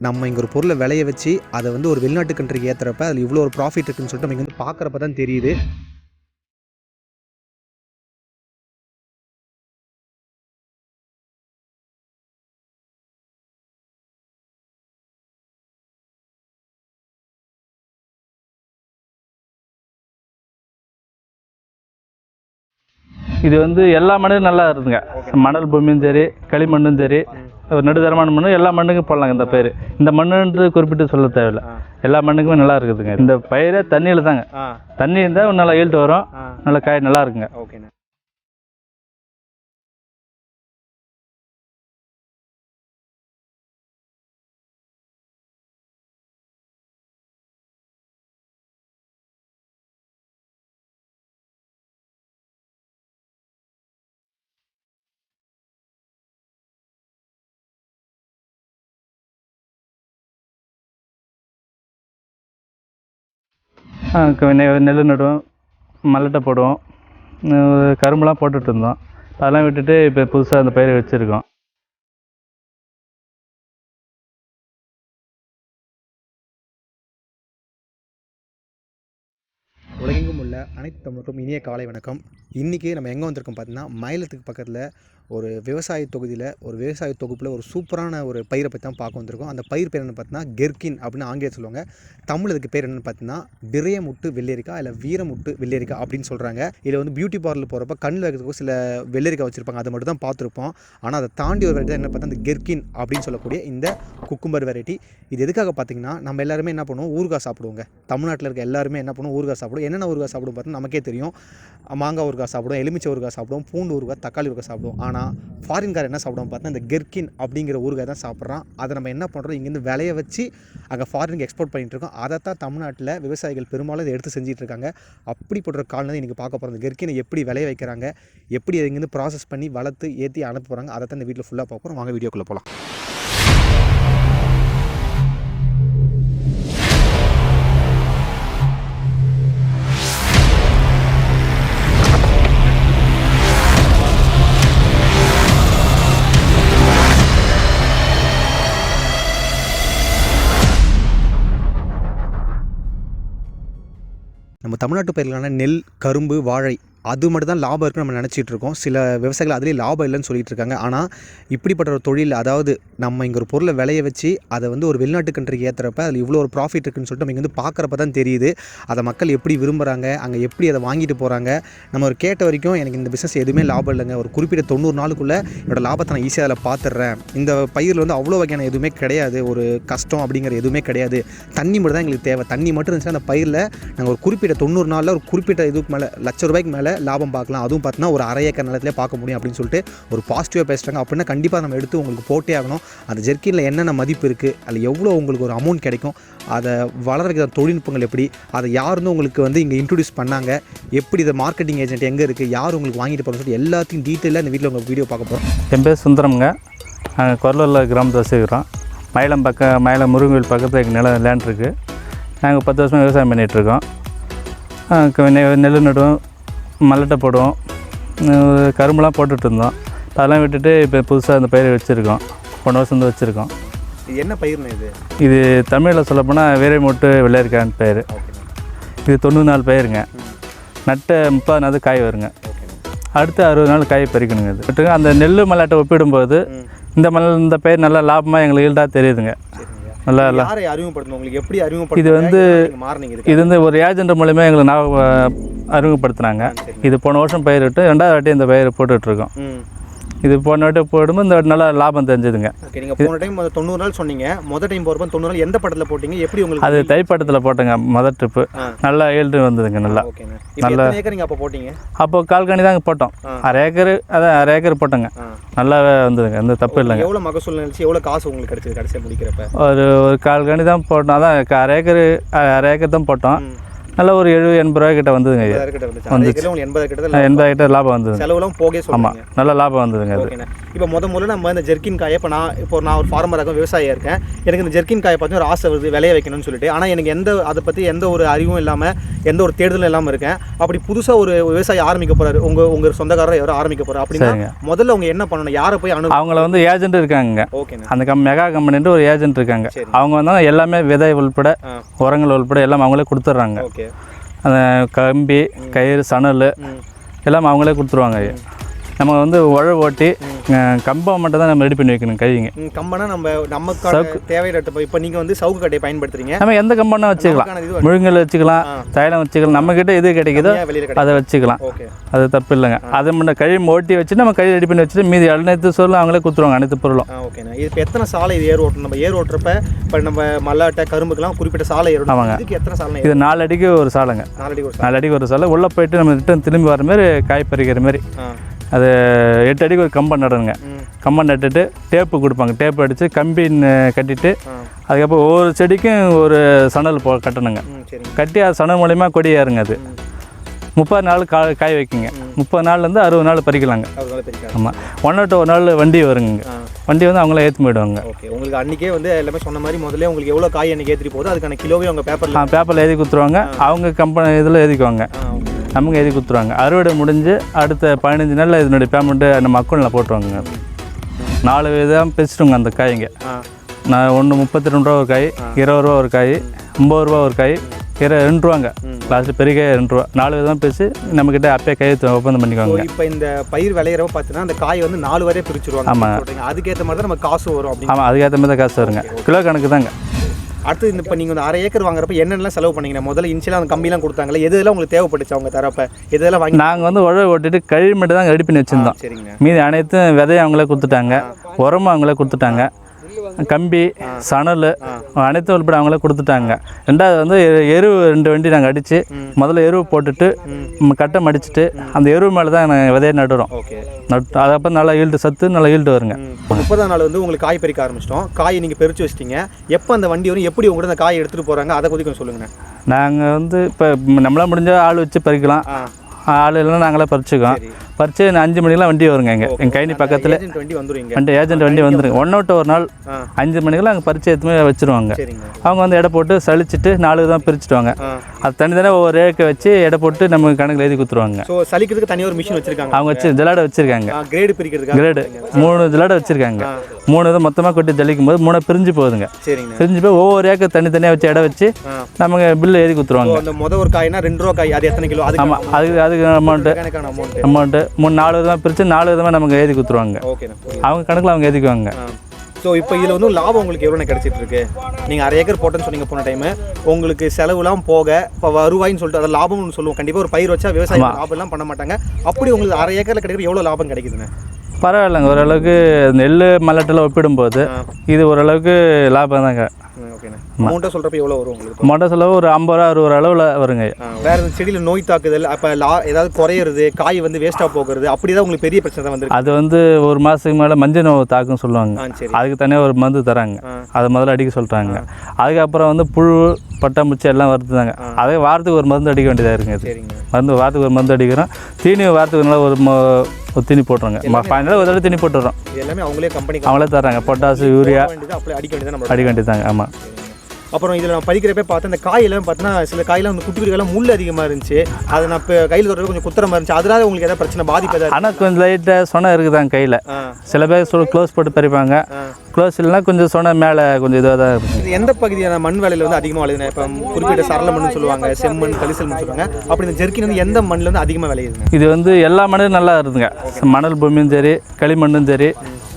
நம்ம இங்கே ஒரு பொருளை விளைய வச்சு அதை வந்து ஒரு வெளிநாட்டு கண்ட்ரிக்கு ஏற்றுறப்ப அதில் இவ்வளோ ஒரு ப்ராஃபிட் இருக்குன்னு சொல்லிட்டு நம்ம இங்கே வந்து பார்க்குறப்ப தான் தெரியுது. இது வந்து எல்லா மண்ணும் நல்லா இருக்குங்க மணல் பூமியும் சரி களிமண்ணும் சரி ஒரு நடுத்தரமான மண்ணு எல்லா மண்ணுக்கும் போடலாங்க இந்த பயிர். இந்த மண்ணுன்றது குறிப்பிட்டு சொல்ல தேவையில்ல. எல்லா மண்ணுக்குமே நல்லா இருக்குதுங்க. இந்த பயிரே தண்ணியில் தாங்க. தண்ணி இருந்தால் நல்லா ஈல்ட்டு வரும். நல்லா காய் நல்லா இருக்குங்க. ஓகேண்ணே. நெல் நடுவோம் மல்லட்டை போடுவோம் கரும்புலாம் போட்டுட்டு இருந்தோம் அதெல்லாம் விட்டுட்டு இப்போ புதுசாக அந்த பயிரை வச்சுருக்கோம். உலகெங்கும் உள்ள அனைத்து தமிழுக்கும் இனிய காலை வணக்கம். இன்றைக்கி நம்ம எங்கே வந்திருக்கோம் பார்த்தீங்கன்னா மயிலத்துக்கு பக்கத்தில் ஒரு விவசாய தொகுதியில் ஒரு விவசாய தொகுப்பில் ஒரு சூப்பரான ஒரு பயிரை பற்றி தான் பார்க்க வந்திருக்கோம். அந்த பயிர் பேர் என்னென்னு பார்த்தீங்கன்னா கெர்கின் அப்படின்னு ஆங்கிலம் சொல்லுவாங்க. தமிழ் இதுக்கு பேர் என்னென்னு பார்த்தீங்கன்னா விரயமுட்டு வெள்ளரிக்காய் இல்லை வீரமுட்டு வெள்ளரிக்காய் அப்படின்னு சொல்கிறாங்க இதில் வந்து பியூட்டி பார்லர் போகிறப்ப கண்ணில் இருக்கிறதுக்கு சில வெள்ளரிக்காய் வச்சுருப்பாங்க. அதை மட்டும் தான் பார்த்துருப்போம். ஆனால் அதை தாண்டி ஒரு வெரைட்டி என்ன பார்த்தா அந்த கெர்கின் அப்படின்னு சொல்லக்கூடிய இந்த குக்கும்பர் வெரைட்டி இது எதுக்காக பார்த்தீங்கன்னா நம்ம எல்லாருமே என்ன பண்ணுவோம்? ஊறுகாய் சாப்பிடுவோங்க. தமிழ்நாட்டில் இருக்க எல்லாருமே என்ன பண்ணுவோம்? ஊறுகாய் சாப்பிடுவோம். என்னென்ன ஊறுகாய் சாப்பிடுவோம் பார்த்தா நமக்கே தெரியும். மாங்காய் ஊறுகாய் சாப்பிடுவோம் எலுமிச்சை ஊறுகாய் சாப்பிடுவோம் பூண்டு ஊறுகாய் தக்காளி ஊறுகாய் சாப்பிடுவோம். ஆனால் ஃபாரின்கார் என்ன சாப்பிடுவோம் பார்த்தா இந்த கெர்கின் அப்படிங்கிற ஊறுகாய் தான் சாப்பிட்றான். அதை நம்ம என்ன பண்ணுறோம் இங்கேருந்து விளைய வச்சு அங்கே ஃபாரினுக்கு எக்ஸ்போர்ட் பண்ணிகிட்டு இருக்கோம். அதை தான் தமிழ்நாட்டில் விவசாயிகள் பெரும்பாலும் இதை எடுத்து செஞ்சுட்டு இருக்காங்க. அப்படிப்பட்ட ஒரு காலநிலை இன்றைக்கி பார்க்க போகிறோம் இந்த கெர்கினை எப்படி விளைய வைக்கிறாங்க? எப்படி அதை இங்கேருந்து ப்ராசஸ் பண்ணி வளர்த்து ஏற்றி அனுப்புகிறாங்க அதை தான் இந்த வீட்டில் ஃபுல்லாக பார்க்குறோம் வாங்க வீடியோக்குள்ளே போகலாம். நம்ம தமிழ்நாட்டு பயிர்களான நெல் கரும்பு வாழை அது மட்டும் தான் லாபம் இருக்குன்னு நம்ம நினச்சிட்டு இருக்கோம். சில விவசாயிகள் அதுலேயே லாபம் இல்லைன்னு சொல்லிட்டு இருக்காங்க. ஆனால் இப்படிப்பட்ட ஒரு தொழில் அதாவது நம்ம இங்கே ஒரு பொருளை விளைய வச்சு அதை வந்து ஒரு வெளிநாட்டு கண்ட்ரிக்கு ஏற்றுறப்ப அதில் இவ்வளோ ஒரு ப்ராஃபிட் இருக்குன்னு சொல்லிட்டு நம்ம இங்கே வந்து பார்க்குறப்ப தான் தெரியுது. அதை மக்கள் எப்படி விரும்புகிறாங்க அங்கே எப்படி அதை வாங்கிட்டு போகிறாங்க நம்ம ஒரு கேட்ட வரைக்கும் எனக்கு இந்த பிஸ்னஸ் எதுவுமே லாபம் இல்லைங்க. ஒரு குறிப்பிட்ட தொண்ணூறு நாளுக்குள்ளே என்னோடய லாபத்தை நான் ஈஸியாக அதில் பார்த்துட்றேன். இந்த பயிரில் வந்து அவ்வளோ வகையான எதுவுமே கிடையாது. ஒரு கஷ்டம் அப்படிங்கிற எதுவுமே கிடையாது. தண்ணி மட்டும் தான் எங்களுக்கு தேவை. தண்ணி மட்டும் இருந்துச்சுன்னா அந்த பயிரில் நாங்கள் ஒரு குறிப்பிட்ட தொண்ணூறு நாளில் ஒரு குறிப்பிட்ட இதுக்கு மேலே லட்ச ரூபாய்க்கு மேலே லாபம் பார்க்கலாம். அதுவும் பார்த்தீங்கன்னா ஒரு அரை ஏக்கர் நிலத்திலே பார்க்க முடியும் அப்படின்னு சொல்லிட்டு ஒரு பாசிட்டிவாக பேசுகிறாங்க அப்படின்னா கண்டிப்பாக நம்ம எடுத்து உங்களுக்கு போட்டே ஆகணும். அந்த ஜெர்க்கினில் என்னென்ன மதிப்பு இருக்குது அதில் எவ்வளோ உங்களுக்கு ஒரு அமௌண்ட் கிடைக்கும்? அதை வளர்கிற தொழில்நுட்பங்கள் எப்படி? அதை யாருந்தும் உங்களுக்கு வந்து இங்கே இன்ட்ரடியூஸ் பண்ணாங்க? எப்படி இதை மார்க்கெட்டிங் ஏஜென்ட் எங்கே இருக்குது யார் உங்களுக்கு வாங்கிட்டு போகிறோம்னு சொல்லிட்டு எல்லாத்தையும் டீட்டெயிலாக இந்த வீட்டில் உங்களுக்கு வீடியோ பார்க்க போகிறோம் என் பேர் சுந்தரம்ங்க. நாங்கள் கொரலூரில் கிராமத்தை வசிக்கிறோம். மயிலம் பக்கம் மயிலம் முருகன் பக்கத்தில் எங்கள் நிலம் லேண்ட் இருக்குது நாங்கள் பத்து வருஷமாக விவசாயம் பண்ணிகிட்ருக்கோம் நெல் நடுவோம் மல்லட்டை போடுவோம். கரும்புலாம் போட்டுட்டு இருந்தோம். அதெல்லாம் விட்டுட்டு இப்போ புதுசாக அந்த பயிரை வச்சுருக்கோம். போன வருஷம் வந்து வச்சுருக்கோம். என்ன பயிர்னு இது? இது தமிழில் சொல்லப்போனால் வீரமூட்டு வெள்ளையரிக்கான்னு பயிர். இது தொண்ணூறு நாள் பயிருங்க. நட்ட முப்பது நாள் காய் வருங்க. அடுத்து அறுபது நாள் காய் பறிக்கணுங்க இது. விட்டுங்க அந்த நெல் மல்லாட்டை ஒப்பிடும்போது இந்த மல் இந்த பயிர் நல்லா லாபமாக எங்களுக்கு ஈல்டாக தெரியுதுங்க. நல்லா நல்லா யாரை அறிமுகப்படுத்தணும்? உங்களுக்கு எப்படி அறிமுகப்படுத்த இது வந்து மாறினீங்க இது வந்து ஒரு ஏஜென்ட் மூலிமா எங்களுக்கு நான் அறிமுகப்படுத்துனாங்க. இது போன வருஷம் பயிரிட்டு ரெண்டாவது வாட்டி இந்த பயிர் போட்டுட்ருக்கோம். இது போன வாட்டி போடும்போது இந்த வாட்டி நல்லா லாபம் தெரிஞ்சுதுங்க. ஓகே நீங்கள் போன டைம் தொண்ணூறு நாள் சொன்னீங்க. மொதல் டைம் போகிறப்ப தொண்ணூறு நாள் எந்த படத்தில் போட்டீங்க? எப்படி உங்களுக்கு அது தைப்பட்டத்தில் போட்டேங்க மொதல் ட்ரிப்பு. நல்லா ஈல்டு வந்ததுங்க நல்லா. எத்தனை ஏக்கர் நீங்கள் அப்போ போட்டீங்க? அப்போ கால்கனி தாங்க போட்டோம். அரை ஏக்கர் அதான் அரை ஏக்கர் போட்டோங்க. நல்லாவே வந்ததுங்க எந்த தப்பு இல்லைங்க. எவ்வளோ மகசூல் நினச்சி எவ்வளோ காசு உங்களுக்கு கிடைச்சது கடைசியாக முடிக்கிறப்ப? ஒரு ஒரு கால் கனி தான் போட்டோம். அதான் அரை ஏக்கர் அரை ஏக்கர் தான் போட்டோம். நல்லா ஒரு எழுபது எண்பது ரூபாய் கிட்ட வந்ததுங்க ஐயா. வந்துச்சு. அரை ஏக்கர்ல உங்களுக்கு எண்பதாயிரம் கிட்ட தான் எண்பது கிட்ட லாபம் வந்ததுங்க. செலவுலாம் போகே ஆமாம் நல்ல லாபம் வந்ததுங்க அது. இப்போ முத முதல்ல நம்ம இந்த ஜெர்கின் காயை இப்போ நான் இப்போ நான் ஒரு ஃபார்மராக விவசாயியாக இருக்கேன் எனக்கு இந்த ஜெர்கின் காயை பார்த்து ஒரு ஆசை வருது விளைய வைக்கணும்னு சொல்லிட்டு. ஆனால் எனக்கு எந்த அதை பற்றி எந்த ஒரு அறிவும் இல்லாமல் எந்த ஒரு தேடுதலும் இல்லாமல் இருக்கேன். அப்படி புதுசாக ஒரு விவசாயி ஆரம்பிக்க போறாரு. உங்கள் உங்கள் சொந்தக்காரர் யாரோ ஆரம்பிக்க போகிறார் அப்படின்னா. முதல்ல அவங்க என்ன பண்ணணும்? யாரை போய் அனு அவங்கள வந்து ஏஜென்ட் இருக்காங்க ஓகேண்ணா. அந்த கம் மெகா கம்பெனின்ட்டு ஒரு ஏஜென்ட் இருக்காங்க. அவங்க வந்து எல்லாமே விதை உள்பட உரங்கள் உள்பட எல்லாம் அவங்களே கொடுத்துட்றாங்க. ஓகே. அந்த கம்பி கயிறு சணல் எல்லாம் அவங்களே கொடுத்துருவாங்க. நம்ம வந்து உழவு ஓட்டி கம்பம் மட்டும் தான் நம்ம ரெடி பண்ணி வைக்கணும் கைங்க கம்பனா நம்ம நமக்கான தேவையான இப்போ நீங்கள் வந்து சவுக்கு கட்டையை பயன்படுத்துறீங்க. நம்ம எந்த கம்பம்னா வச்சுக்கலாம். முழுங்கல் வச்சுக்கலாம் தைலம் வச்சுக்கலாம். நம்மக்கிட்ட எது கிடைக்குதோ அதை வச்சுக்கலாம். ஓகே. அது தப்பு இல்லைங்க. அதை முன்ன கழி ஓட்டி வச்சு நம்ம கை ரெடி பண்ணி வச்சுட்டு மீதி அனைத்து சொல்லும் அவங்களே கொடுத்துருவாங்க அனைத்து பொருளும். ஓகேண்ணா இப்போ எத்தனை சாலை இது ஏர் ஓட்டணும்? நம்ம ஏர் ஓட்டுறப்ப இப்போ நம்ம மல்லாட்டை கரும்புக்கெல்லாம் குறிப்பிட்ட சாலை ஏறணும். ஆமாங்க. இதுக்கு எத்தனை சாலை இது நாலு அடிக்கு ஒரு சாலைங்க. நாலடி ஒரு சாலை. நாலு அடிக்கு ஒரு சாலை. உள்ளே போயிட்டு நம்ம ரிட்டன் திரும்பி வர மாதிரி காய் பறிக்கிற மாதிரி. அது எட்டு அடிக்கு ஒரு கம்பம் நடணுங்க ம். கம்பம் நட்டுட்டு டேப்பு கொடுப்பாங்க. டேப் அடித்து கம்பி ந- கட்டிட்டு அதுக்கப்புறம் ஒவ்வொரு செடிக்கும் ஒரு சணல் போ கட்டணுங்க. கட்டி அது சணல் மூலியமாக கொடி ஏறுங்க அது. முப்பது நாள் கா காய் வைக்குங்க. முப்பது நாள்லேருந்து அறுபது நாள் பறிக்கலாங்க. ஆமாம் ஒன் டு ஒரு நாள் வண்டி வருங்க. வண்டி வந்து அவங்களே ஏற்றி போயிடுவாங்க. ஓகே. உங்களுக்கு அன்றைக்கே வந்து எல்லாமே சொன்ன மாதிரி முதல்ல உங்களுக்கு எவ்வளோ காய் அன்றைக்கி ஏற்றிட்டு போகுது அதுக்கான கிலோவே உங்கள் பேப்பரில் பேப்பரில் எழுதி கொடுத்துருவாங்க. அவங்க கம்பெனி இதில் எழுதிக்குவாங்க நமக்கு எழுதி கொடுத்துருவாங்க. அறுவடை முடிஞ்சு அடுத்த பதினஞ்சு நாளில் இதனுடைய பேமெண்ட்டு நம்ம அக்கௌண்ட்டில் போட்டுருவாங்க நாலு விதம் பிரிச்சுட்டுங்க அந்த காய்ங்க. நான் ஒன்று முப்பத்தி ரெண்டு ரூபா ஒரு காய் இருபது ரூபா ஒரு காய் ஐம்பது ரூபா ஒரு காய் இரு ரெண்டு ரூபாங்க. லாஸ்ட்டு பெரிய காய் ரெண்டு ரூபா. நாலு விதமாக பிரித்து நம்மக்கிட்ட அப்பயே கையெழுத்து ஒப்பந்தம் பண்ணிக்குவாங்க. இப்போ இந்த பயிர் விளையிறப்ப பார்த்தீங்கன்னா அந்த காய் வந்து நாலு வரையே பிரிச்சுருவாங்க. ஆமாம். அதுக்கேற்ற மாதிரி தான் நம்ம காசு வரும் ஆமாம் அதுக்கேற்ற மாதிரி தான் காசு வருங்க. கிலோ கணக்கு தாங்க. அடுத்து இந்த இப்போ நீங்கள் வந்து அரை ஏக்கர் வாங்குறப்ப என்னென்னலாம் செலவு பண்ணீங்க? முதல்ல இன்ஷியலாக அந்த கம்பிலாம் கொடுத்தாங்களே எது எதெல்லாம் உங்களுக்கு தேவைப்பட்டுச்சு அவங்க தரப்ப? எது எதெல்லாம் வாங்கி நாங்கள் வந்து உழவு ஓட்டிட்டு கழி மட்டும் தான் ரெடி பண்ணி வச்சுருந்தோம். சரிங்கண்ணா. மீதி அனைத்தும் விதையும் அவங்களே கொடுத்துட்டாங்க. உரமும் அவங்களே கொடுத்துட்டாங்க. கம்பி சணல் அனைத்தும் உள்பட அவங்களே கொடுத்துட்டாங்க. ரெண்டாவது வந்து எரு- ரெண்டு வண்டி நாங்கள் அடித்து முதல்ல எருவு போட்டுட்டு ம், கட்டை மடிச்சிட்டு அந்த எருவு மேலே தான் நாங்கள் விதையை நடுறோம். ஓகே நட்டு அதுக்கப்புறம் நல்லா ஈல்டு சத்து நல்லா ஈல்டு வருங்க. முப்பதாம் நாள் வந்து உங்களுக்கு காய் பறிக்க ஆரம்பிச்சிட்டோம். காய் நீங்கள் பறிச்சு வச்சிட்டீங்க. எப்போ அந்த வண்டி வரும்? எப்படி உங்கள்கிட்ட அந்த காய் எடுத்துகிட்டு போகிறாங்க அதை கொஞ்சம் சொல்லுங்கண்ணே. நாங்கள் வந்து இப்போ நம்மளால் முடிஞ்ச ஆள் வச்சு பறிக்கலாம். ஆ ஆள் இல்லைன்னா நாங்களே பறிச்சுக்கோம் பறிச்சு அஞ்சு மணிக்கெலாம் வண்டி வருங்க இங்கே எங்கள் கைனி பக்கத்தில். வண்டி ஏஜென்ட் வண்டி வந்துருங்க ஒன் அவுட் ஒரு நாள் அஞ்சு மணிக்கெல்லாம் அங்கே பறிச்சு எடுத்துமே வச்சுருவாங்க. அவங்க வந்து எடை போட்டு சலிச்சிட்டு நாலு தான் பிரிச்சுட்டுவாங்க ஆ. அது தனித்தனியாக ஒவ்வொரு ரேக்கை வச்சு எடை போட்டு நம்ம கணக்கில் எழுதி கொடுத்துருவாங்க. ஸோ சலிக்கிறதுக்கு தனியாக ஒரு மிஷின் வச்சிருக்காங்க. அவங்க வச்சு ஜலாடை வச்சுருக்காங்க. கிரேடு பிரிக்கிறதுக்காக கிரேடு மூணு ஜலாடை வச்சுருக்காங்க. மூணு இதை மொத்தமாக கொட்டி ஜலிக்கும் போது மூணு பிரிஞ்சு போகுதுங்க. பிரிஞ்சு போய் ஒவ்வொரு ஏக்கர் தனித்தனியாக வச்சு எடை வச்சு நமக்கு பில்லு எழுதி கொடுத்துருவாங்க. அந்த முத ஒரு காய்னா ரெண்டு ரூபா காய் அது எத்தனை கிலோ? ஆமாம் அதுக்கு அதுக்கு அமௌண்ட்டு அமௌண்ட்டு மூணு நாலு விதமாக பிரித்து நாலு விதமாக நமக்கு எழுதி கொடுத்துருவாங்க. அவங்க கணக்கில் அவங்க எழுதிக்குவாங்க. ஸோ இப்போ இதில் வந்து லாபம் உங்களுக்கு எவ்வளோ கிடைச்சிட்டு இருக்கு? நீங்கள் அரை ஏக்கர் போட்டேன்னு சொன்னீங்க போன டைம் உங்களுக்கு செலவுலாம் போக இப்போ வருவாயின்னு சொல்லிட்டு அதை லாபம்னு சொல்லுவோம். கண்டிப்பாக ஒரு பயிர் வச்சா விவசாயம் லாபம்லாம் பண்ண மாட்டாங்க. அப்படி உங்களுக்கு அரை ஏக்கரில் கிடைக்கிற எவ்வளோ லாபம் கிடைக்குதுண்ணே? பரவாயில்லைங்க. ஓரளவுக்கு நெல் மல்லட்டில் ஒப்பிடும்போது இது ஓரளவுக்கு லாபம் தாங்க. ம், ஓகேண்ணே அமௌண்ட்டாக சொல்கிறப்ப எவ்வளோ வரும் உங்களுக்கு? மொட்டை செலவு ஒரு ஐம்பது ரூபா அறுபது அளவில் வருங்க. வேற இந்த செடியில் நோய் தாக்குதல் அப்போ லா ஏதாவது குறையிறது காய் வந்து வேஸ்ட்டாக போகிறது அப்படி தான் உங்களுக்கு பெரிய பிரச்சனை தான் வந்திருக்கு. அது வந்து ஒரு மாதத்துக்கு மேலே மஞ்சள் நோவு தாக்குன்னு சொல்லுவாங்க. அதுக்கு தனியாக ஒரு மருந்து தராங்க. அதை முதல்ல அடிக்க சொல்கிறாங்க அதுக்கப்புறம் வந்து புழு பட்டாம்பூச்சி எல்லாம் வருதுதாங்க. அதே வாரத்துக்கு ஒரு மருந்து அடிக்க வேண்டியதாக இருக்குங்க. மருந்து வாரத்துக்கு ஒரு மருந்து அடிக்கிறோம். தீனி வாரத்துக்கு ஒரு தீனி போட்டுருங்க. ஃபைனலாக ஒரு தடவை தீனி போட்டுடுறோம். இது எல்லாமே அவங்களே கம்பெனி அவங்களே தராங்க பொட்டாசு யூரியா அடிக்க வேண்டியதாங்க ஆமாம் அப்புறம் இதில் நான் படிக்கிறப்ப பார்த்தேன் இந்த காயெல்லாம் பார்த்தீங்கன்னா சில காயெல்லாம் வந்து குட்டி குட்டிகள்லாம் முள் அதிகமாக இருந்துச்சு. அதை நான் இப்போ கையில் தொடர்பு கொஞ்சம் குத்துறமா இருந்துச்சு. அதனால உங்களுக்கு ஏதாவது பிரச்சனை பாதிப்பு ஏதாவது ஆனால் கொஞ்சம் லைட்டாக சொனை இருக்குதாங்க கையில். சில பேர் சொல் க்ளோஸ் போட்டு பறிப்பாங்க. க்ளோஸ் இல்லைன்னா கொஞ்சம் சொனை மேலே கொஞ்சம் இதாக தான் இருக்கும். எந்த பகுதியான மண் வேலையில் வந்து அதிகமாக விளையுதுங்க? இப்போ குறிப்பிட்ட சரள மண்ணுன்னு சொல்லுவாங்க செம்மண் கலிசல் மண் சொல்லுவாங்க. அப்படி இந்த ஜெர்க்கின் வந்து எந்த மண்ணில் வந்து அதிகமாக விளையுதுங்க? இது வந்து எல்லா மண்ணும் நல்லா இருக்குதுங்க மணல் பூமியும் சரி களிமண்ணும் சரி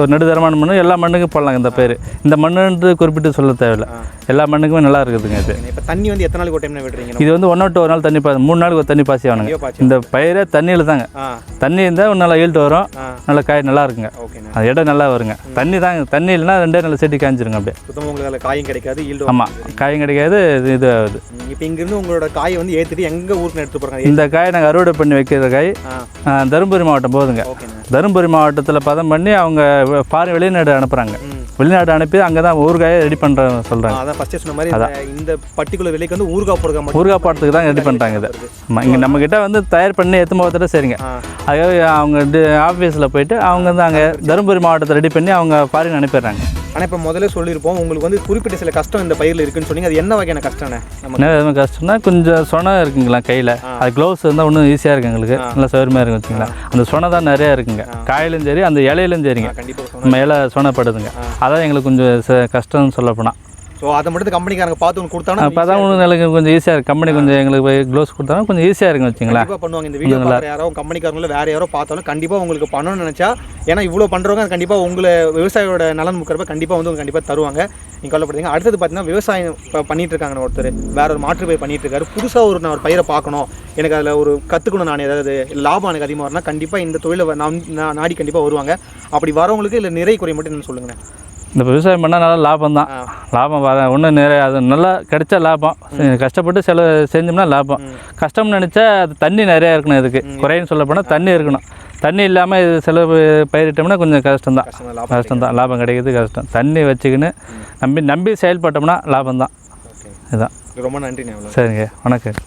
ஒரு நடுத்தரமான மண்ணு எல்லா மண்ணுக்கும் போடலாம் இந்த பேர். இந்த மண்ணுன்றது குறிப்பிட்டு சொல்ல தேவையில்லை. எல்லா மண்ணுக்குமே நல்லா இருக்குதுங்க இது. இப்போ தண்ணி வந்து எத்தனை நாளைக்கு ஒரு டைம் விடுறீங்க? இது வந்து ஒன் ஒரு நாள் தண்ணி பா மூணு நாளுக்கு ஒரு தண்ணி பாசி ஆகணுங்க இந்த பயிரே தண்ணியில் தாங்க. தண்ணி இருந்தால் நல்லா ஈல்ட்டு வரும். நல்லா காய் நல்லா இருக்குங்க. அது இடம் நல்லா வருங்க. தண்ணி தாங்க தண்ணி இல்லைன்னா ரெண்டே நல்ல செடி காய்ஞ்சிருங்க அப்படியே. சுத்தமாக உங்களுக்கு அதில் காயும் கிடைக்காது ஈல்டு ஆமாம் காயும் கிடைக்காது இது இது ஆகுது இப்போ இங்கேருந்து உங்களோட காயை வந்து ஏற்றிட்டு எங்கே ஊருக்கு எடுத்து போகிறாங்க இந்த காய் நாங்கள் அறுவடை பண்ணி வைக்கிற காய் தருமபுரி மாவட்டம் போகுதுங்க. ஓகேண்ணா தருமபுரி மாவட்டத்தில் பதம் பண்ணி அவங்க ஃபாரின் வெளிநாடு அனுப்புகிறாங்க வெளிநாடு அனுப்பி அங்கே தான் ஊறுகாயை ரெடி பண்ணுற சொல்கிறாங்க அதான் ஃபஸ்ட்டே சொன்ன மாதிரி இந்த- இந்த பர்டிகுலர் விலைக்கு வந்து ஊறுகாய் போடுறா மட்டும் ஊறுகாய் பாடத்துக்கு தான் ரெடி பண்ணுறாங்க இதை. ஆமாம் இங்கே நம்மக்கிட்ட வந்து தயார் பண்ணி எத்து போகிறத சரிங்க. ஆ. அதுக்காக அவங்க ஆஃபீஸில் போயிட்டு அவங்க வந்து அங்கே தருமபுரி மாவட்டத்தை ரெடி பண்ணி அவங்க ஃபாரின் அனுப்பிடுறாங்க. ஆனால் இப்போ முதல்ல சொல்லியிருப்போம் உங்களுக்கு வந்து குறிப்பிட்ட சில கஷ்டம் இந்த பயிரில் இருக்குன்னு சொன்னீங்க. அது என்ன வகையான கஷ்டம்ண்ணே? என்ன கஷ்டம்னா கொஞ்சம் சொனை இருக்குங்களா கையில்? அது க்ளவுஸ் இருந்தால் இன்னும் ஈஸியாக இருக்கு எங்களுக்கு. நல்லா சௌரியமாக இருக்கும் வச்சுங்களா அந்த சொனை தான் நிறையா இருக்குங்க. காயிலும் சரி அந்த இலையிலும் சரிங்க. நம்ம இலை சொனைப்படுதுங்க அதான் எங்களுக்கு கொஞ்சம் கஷ்டம்னு சொல்ல போனால் ஸோ அதை மட்டும் கம்பெனிக்காரங்க பார்த்து ஒன்று கொடுத்தாங்கன்னா அப்போ தான் எனக்கு கொஞ்சம் ஈஸியாக இருக்குது கம்பெனி கொஞ்சம் எங்களுக்கு போய் க்ளவுஸ் கொடுத்தாலும் கொஞ்சம் ஈஸியாக இருக்கும் வச்சுங்களா கண்டிப்பாக பண்ணுவாங்க. இந்த வீடியோ பார்க்குற யாரோ கம்பெனிக்காரங்கள வேற யாரோ பார்த்தாலும் கண்டிப்பாக உங்களுக்கு பண்ணணும்னு நினச்சா ஏன்னா இவ்வளோ பண்ணுறவங்க கண்டிப்பாக உங்களை விவசாயியோட நலன் முக்கிறப்ப கண்டிப்பாக வந்து கண்டிப்பாக தருவாங்க. நீங்கள் கவலைப்படுறீங்க. அடுத்தது பார்த்தீங்கன்னா விவசாயம் இப்போ பண்ணிட்டு இருக்காங்க ஒருத்தர். வேற ஒரு மாற்று பயிர் பண்ணிட்டு இருக்காரு. புதுசாக ஒரு நான் ஒரு பயிரை பார்க்கணும். எனக்கு அதில் ஒரு கற்றுக்கணும் நான். ஏதாவது லாபம் எனக்கு அதிகமாக வரனா கண்டிப்பாக இந்த தொழிலை நான் நாடி கண்டிப்பாக வருவாங்க. அப்படி வரவங்களுக்கு இல்லை நிறை குறை மட்டும் என்ன சொல்லுங்கண்ணே இந்த விவசாயம் பண்ணால் நல்லா லாபம் தான். லாபம் வர ஒன்றும் நிறைய அது நல்லா கிடைச்சா லாபம். கஷ்டப்பட்டு செலவு செஞ்சோம்னா லாபம். கஷ்டம்னு நினச்சா அது தண்ணி நிறையா இருக்கணும் இதுக்கு. குறைன்னு சொல்ல போனால் தண்ணி இருக்கணும். தண்ணி இல்லாமல் இது செலவு பயிரிட்டோம்னா கொஞ்சம் கஷ்டம்தான். கஷ்டம் தான் லாபம் கஷ்டம் தான் லாபம் கிடைக்கிறது கஷ்டம். தண்ணி வச்சுக்கின்னு நம்பி நம்பி செயல்பட்டோம்னா லாபம் தான் இதுதான் ரொம்ப அவ்வளோ சரிங்க. வணக்கம்.